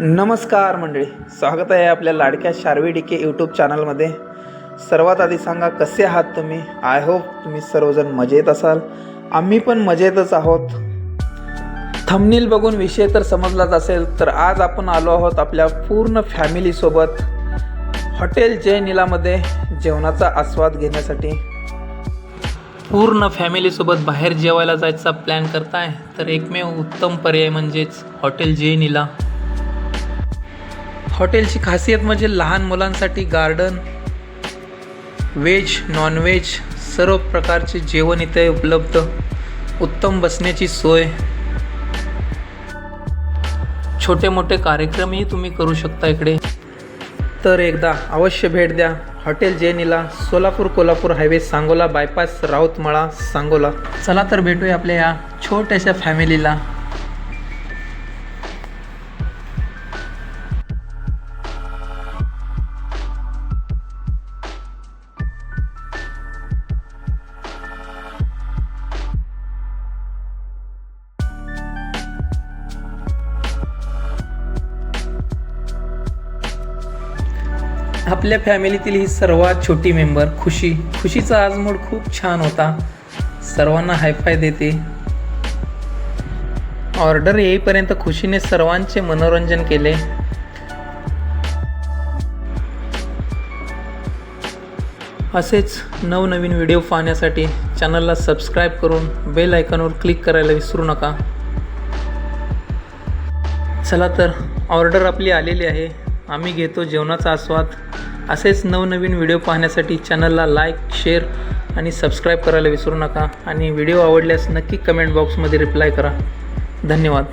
नमस्कार मंडळी स्वागत आहे आपल्या लाडक्या शार्वी डिके यूट्यूब चॅनलमध्ये सर्वात आधी सांगा कसे आहात तुम्ही? आय होप तुम्ही सर्वजण मजेत असाल. आम्ही पण मजेतच आहोत. थमनील बघून विषय तर समजलाच असेल तर आज आपण आलो आहोत आपल्या पूर्ण फॅमिलीसोबत हॉटेल जय नीलामध्ये जेवणाचा आस्वाद घेण्यासाठी. पूर्ण फॅमिलीसोबत बाहेर जेवायला जायचा प्लॅन करताय तर एकमेव उत्तम पर्याय म्हणजेच हॉटेल जय निला. हॉटेलची खासियत म्हणजे लहान मुलांसाठी गार्डन व्हेज नॉनव्हेज सर्व प्रकारचे जेवण इथे उपलब्ध. उत्तम बसण्याची सोय. छोटे मोठे कार्यक्रमही तुम्ही करू शकता इकडे. तर एकदा अवश्य भेट द्या. हॉटेल जेनीला सोलापूर कोल्हापूर हायवे सांगोला बायपास राऊतमळा सांगोला. चला तर भेटूया आपल्या या छोट्याशा फॅमिलीला. आपल्या फॅमिलीतील ही सर्वात छोटी मेंबर खुशी. खुशीचा आज मूड खूप छान होता. सर्वांना हायफाय देते. ऑर्डर येईपर्यंत खुशीने सर्वांचे मनोरंजन केले. असेच नवनवीन व्हिडिओ पाहण्यासाठी चॅनलला सबस्क्राईब करून बेल आयकॉनवर क्लिक करायला विसरू नका. चला तर ऑर्डर आपली आलेली आहे. आम्ही घेतो जेवणाचा आस्वाद. असेच नवनवीन व्हिडिओ पाहण्यासाठी चॅनलला लाईक शेअर आणि सबस्क्राईब करायला विसरू नका. आणि व्हिडिओ आवडल्यास नक्की कमेंट बॉक्समध्ये रिप्लाय करा. धन्यवाद.